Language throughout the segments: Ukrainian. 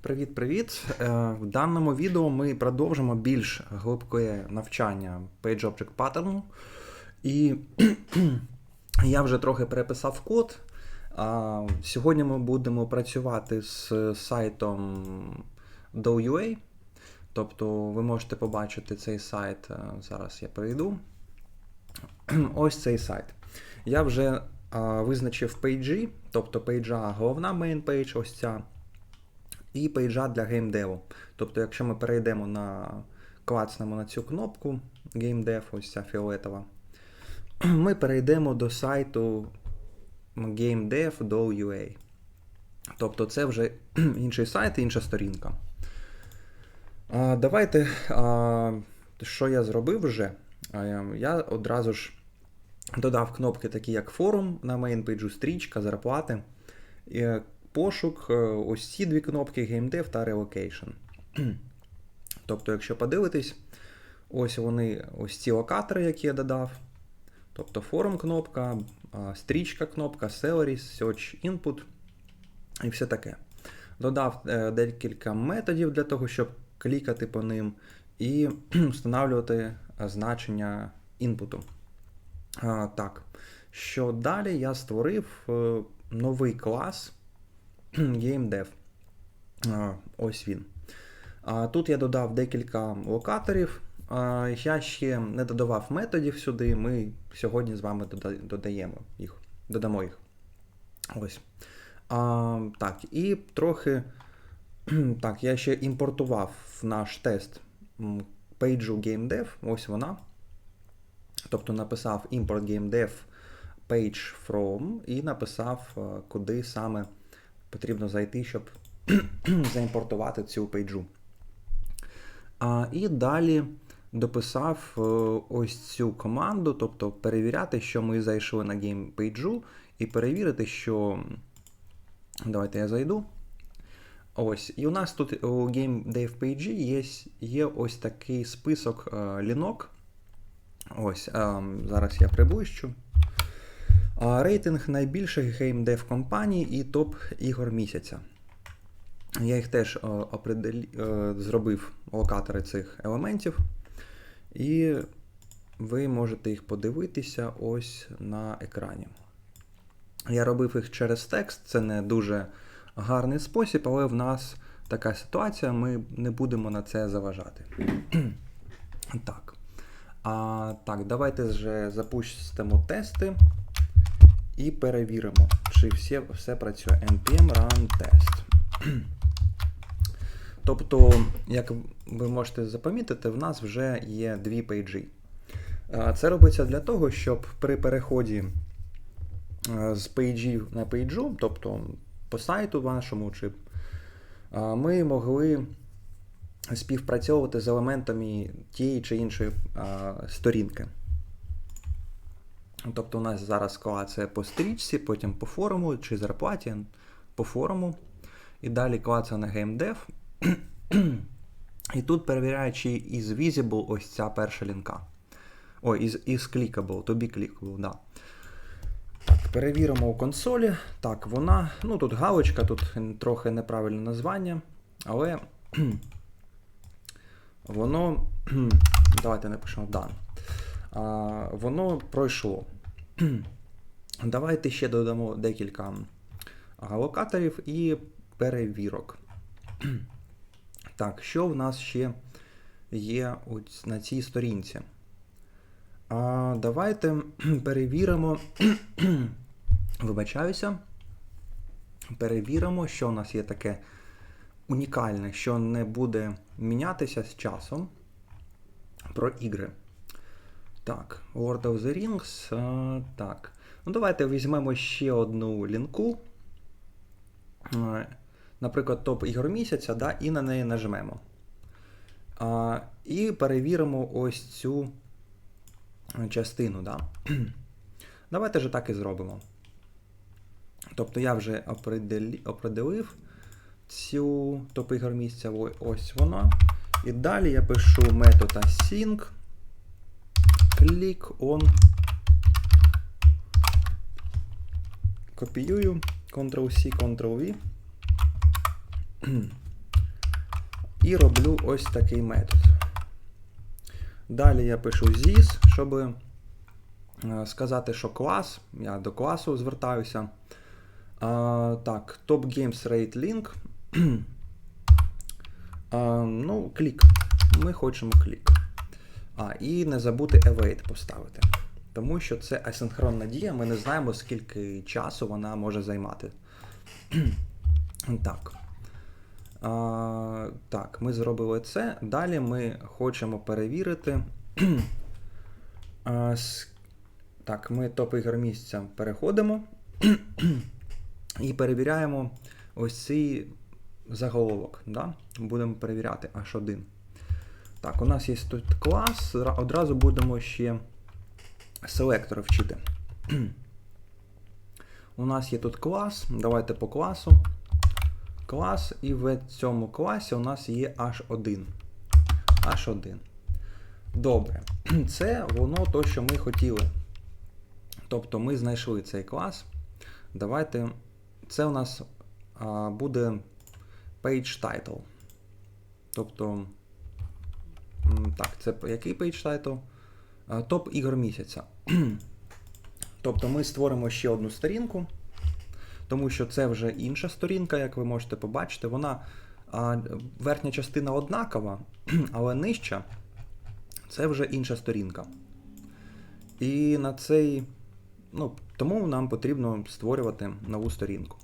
Привіт-привіт! Е, В даному відео ми продовжимо більш глибоке навчання Page Object Pattern. І я вже трохи переписав код. Сьогодні ми будемо працювати з сайтом Do.ua. Тобто ви можете побачити цей сайт. е, Зараз я перейду. Ось цей сайт. Я вже визначив пейджі, тобто пейджа головна page, ось ця і пейджа для геймдеву. Тобто, якщо ми перейдемо на клацнемо на цю кнопку GameDev, ось ця фіолетова, ми перейдемо до сайту GameDev.ua. Тобто це вже інший сайт, інша сторінка. А, Давайте, а, що я зробив вже? Я одразу ж додав кнопки, такі як форум на мейнпейджу, стрічка, зарплати. Пошук, е, ось ці дві кнопки GameDev та Relocation. Тобто, якщо подивитись, ось вони, ось ці локатори, які я додав. Тобто форум кнопка, стрічка кнопка, Salary, Search Input і все таке. Додав е, декілька методів для того, щоб клікати по ним і встановлювати е, значення інпуту. Так, що далі я створив новий клас GameDev. Ось він. Тут я додав декілька локаторів. Я ще не додавав методів сюди. Ми сьогодні з вами додаємо їх. Додамо їх. Ось. Так, і трохи. Так, я ще імпортував в наш тест пейджу GameDev. Ось вона. Тобто написав import GameDev page from і написав, куди саме потрібно зайти, щоб заімпортувати цю пейджу. А, і далі дописав е, ось цю команду, тобто перевіряти, що ми зайшли на геймпейджу, і перевірити, що. Давайте я зайду. Ось, і у нас тут у GameDev є, є ось такий список е, лінок. Ось, е, зараз я приближу. Рейтинг найбільших геймдев компаній і топ ігор місяця. Я їх теж е, зробив локатори цих елементів. І ви можете їх подивитися ось на екрані. Я робив їх через текст, це не дуже гарний спосіб, але в нас така ситуація, ми не будемо на це заважати. так. А, так, давайте вже запустимо тести і перевіримо, чи все, все працює. npm run test. тобто, як ви можете запомітити, в нас вже є дві пейджі. Це робиться для того, щоб при переході з пейджів на пейджу, тобто по сайту вашому, чи ми могли співпрацьовувати з елементами тієї чи іншої сторінки. Тобто у нас зараз клацає по стрічці, потім по форуму чи зарплаті по форуму. І далі клацає на GameDev. І тут перевіряє, чи із visible ось ця перша лінка. Ой, із, із clickable, be clickable, да. Так, перевіримо у консолі. Так, вона. Ну тут галочка, тут трохи неправильне названня, але воно. Давайте напишемо. А, воно пройшло. Давайте ще додамо декілька локаторів і перевірок. Так, що в нас ще є на цій сторінці? А, давайте перевіримо. Вибачаюся. Перевіримо, що у нас є таке унікальне, що не буде мінятися з часом про ігри. Так, Lord of the Rings. А, так. Ну, давайте візьмемо ще одну лінку. А, наприклад, топ ігор місяця, да, і на неї нажмемо. А, і перевіримо ось цю частину. Да. Давайте же так і зробимо. Тобто я вже определив цю топ ігор місяця, ось вона. І далі я пишу метод async click on. Копіюю Ctrl-C, Ctrl-V. І роблю ось такий метод. Далі я пишу this, щоб е, сказати, що клас. Я до класу звертаюся. А, так, Top Games Rate Link. а, ну, клік. Ми хочемо клік. А, і не забути await поставити. Тому що це асинхронна дія, ми не знаємо, скільки часу вона може займати. так. А, так, ми зробили це. Далі ми хочемо перевірити. а, так, ми топ ігор місяця переходимо і перевіряємо ось цей заголовок. Да? Будемо перевіряти H1. Так, у нас є тут клас. Одразу будемо ще селектор вчити. У нас є тут клас. Давайте по класу. Клас, і в цьому класі у нас є H1. H1. Добре. Це воно то, що ми хотіли. Тобто ми знайшли цей клас. Давайте. Це у нас а, буде page title. Тобто. Так, це який page title? А, Топ ігор місяця. тобто ми створимо ще одну сторінку, тому що це вже інша сторінка, як ви можете побачити. Вона верхня частина однакова, але нижча це вже інша сторінка. І на цей. Ну, тому нам потрібно створювати нову сторінку.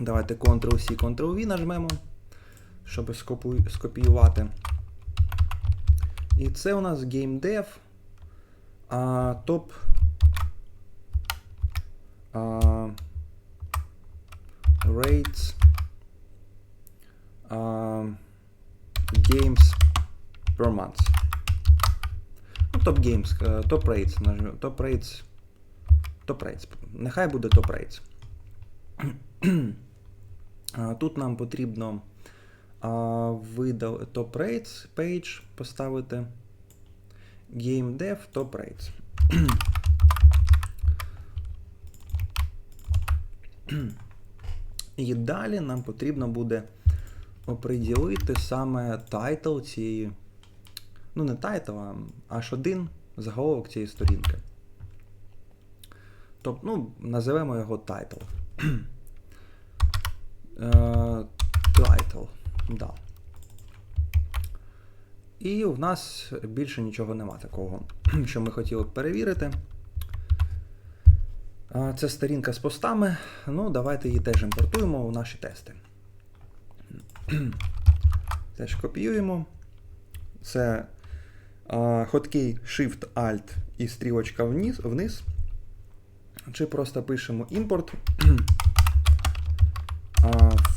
Давайте Ctrl-C, Ctrl-V нажмемо, щоб скопіювати. І це у нас. А, топ. А, games per month. Ну, топ games, е, топ rates. нажмемо. Топ rates. Топ rates. Нехай буде топ rates. Тут нам потрібно а, видал топ rates page поставити. GameDev Top Rates. І далі нам потрібно буде оприділити саме тайтл цієї. Ну, не тайтл, а H1 заголовок цієї сторінки. Тобто, ну, називемо його тайтл. Да. І в нас більше нічого нема такого, що ми хотіли б перевірити. Це сторінка з постами. Ну, давайте її теж імпортуємо у наші тести. Теж копіюємо. Це а, хоткей Shift-Alt і стрілочка вниз, вниз. Чи просто пишемо імпорт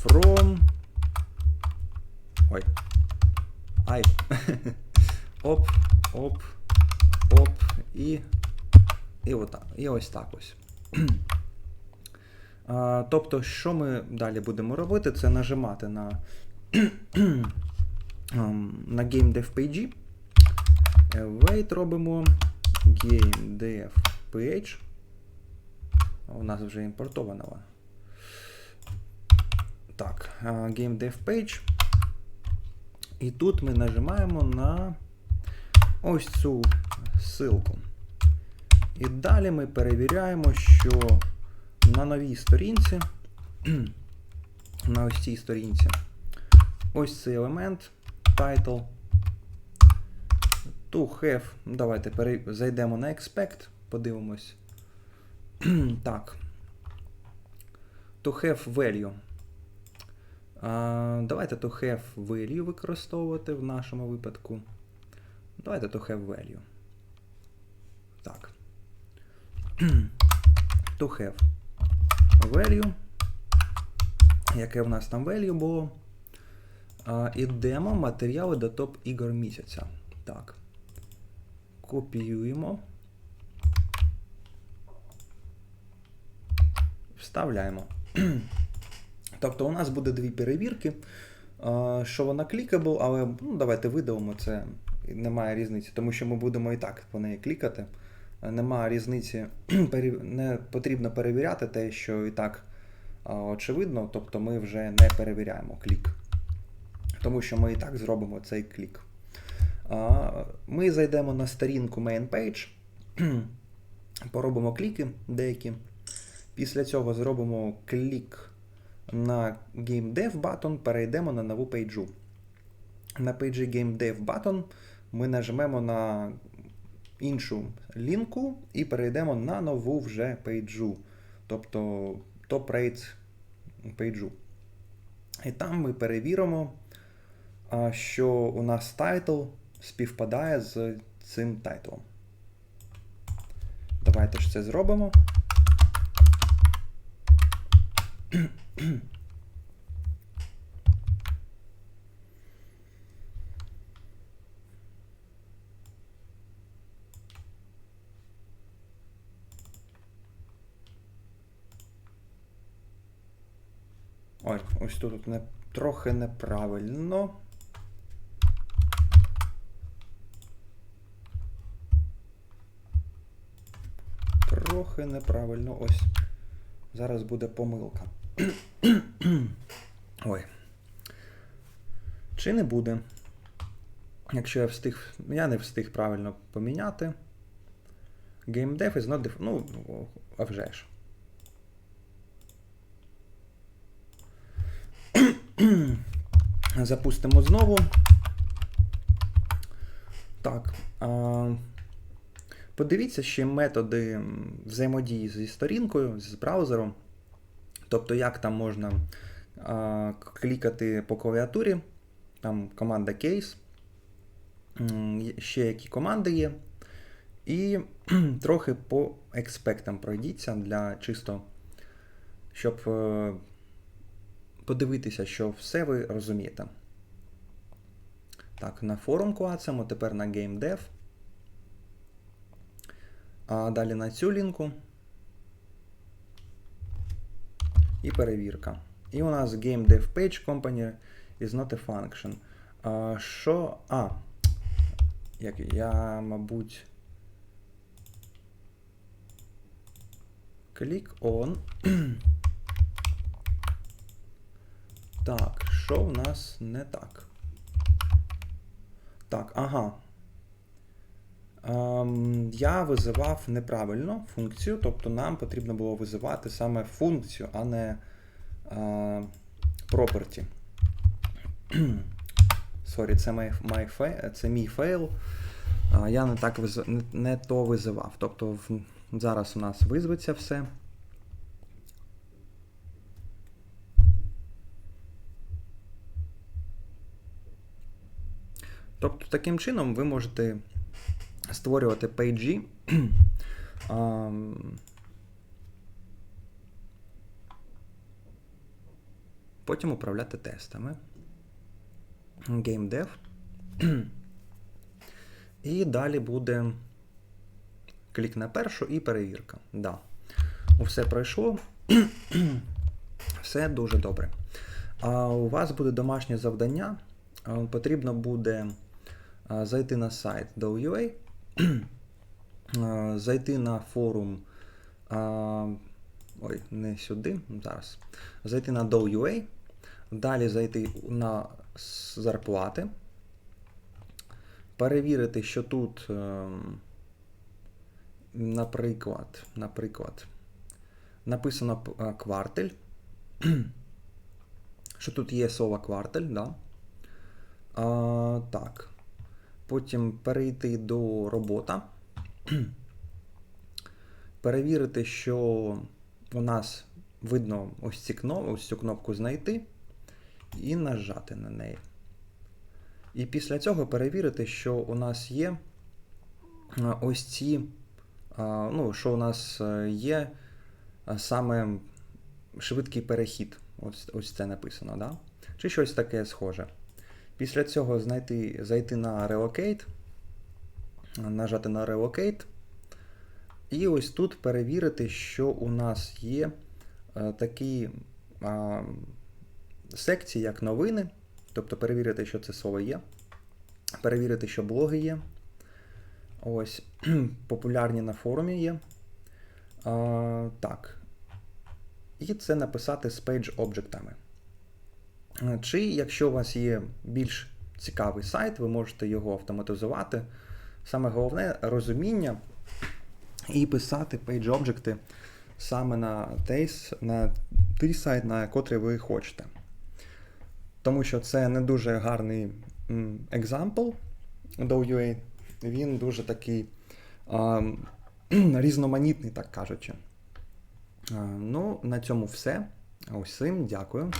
from. Ой. Ай. оп, оп, оп, і. І, отак, і ось так ось. а, тобто, що ми далі будемо робити, це нажимати на ем, на GameDev Page. Wait робимо GameDev Page. У нас вже імпортована. Так, а, GameDev Page. І тут ми нажимаємо на ось цю ссылку. І далі ми перевіряємо, що на новій сторінці, на ось цій сторінці, ось цей елемент, title, to have. Давайте зайдемо на expect, подивимось. так. To have value. Давайте to have value використовувати в нашому випадку. Давайте to have value. Так. to have value. Яке в нас там value було? Ідемо матеріали до топ ігор місяця. Так. Копіюємо. Вставляємо. Тобто у нас буде дві перевірки, що вона клікабл, але ну, давайте видалимо це. Немає різниці, тому що ми будемо і так по неї клікати. Немає різниці, не потрібно перевіряти те, що і так очевидно, тобто ми вже не перевіряємо клік. тому що ми і так зробимо цей клік. Ми зайдемо на сторінку main page, поробимо кліки деякі. Після цього зробимо клік на GameDev button, перейдемо на нову пейджу. На пейджі GameDev button ми нажмемо на іншу лінку і перейдемо на нову вже пейджу, тобто топ-рейт пейджу. І там ми перевіримо, що у нас тайтл співпадає з цим тайтлом. Давайте ж це зробимо. Ой, ось тут не, трохи неправильно. Трохи неправильно. Ось. Зараз буде помилка. Ой. Чи не буде? Якщо я встиг. Я не встиг правильно поміняти. GameDev is not def... Ну, а вже ж. Запустимо знову. Так. А, подивіться ще методи взаємодії зі сторінкою, з браузером. Тобто, як там можна а, клікати по клавіатурі, там команда case, ще які команди є. І трохи по експектам пройдіться для чисто, щоб е, подивитися, що все ви розумієте. Так, на форум клацаємо, тепер на GameDev. А далі на цю лінку. І перевірка. І у нас GameDev Page Company is not a function. А, Що. А. Як я, мабуть. Click on. Так, що в нас не так? Так, ага. Ем, я визивав неправильно функцію, тобто нам потрібно було визивати саме функцію, а не е, property. Сорі, це, мій, це мій фейл. Е, я не так виз... не, то визивав. Тобто зараз у нас визветься все. Тобто, таким чином ви можете створювати пейджі. Потім управляти тестами. GameDev. І далі буде клік на першу і перевірка. Да. Все пройшло. Все дуже добре. А у вас буде домашнє завдання. Потрібно буде зайти на сайт DOUA, зайти на форум. Ой, не сюди, зараз. Зайти на DOUA, далі зайти на зарплати, перевірити, що тут, ем, наприклад, наприклад, написано квартель, що тут є слово квартель, да? А, Так. Потім перейти до робота. Перевірити, що у нас видно ось, ці кнопки, ось цю кнопку знайти і нажати на неї. І після цього перевірити, що у нас є ось ці, ну, що у нас е, є саме швидкий перехід. Ось ось це написано, да? чи щось таке схоже. Після цього знайти, зайти на Relocate, нажати на Relocate. І ось тут перевірити, що у нас є е, такі а, секції, як новини. Тобто перевірити, що це слово є. Перевірити, що блоги є. Ось, популярні на форумі є. А, Так. І це написати з page об'єктами. Чи якщо у вас є більш цікавий сайт, ви можете його автоматизувати. Саме головне розуміння і писати page objects саме на на той сайт, на котрий ви хочете. Тому що це не дуже гарний example до UA. Він дуже такий а, різноманітний, так кажучи. А, ну, на цьому все. Усім дякую.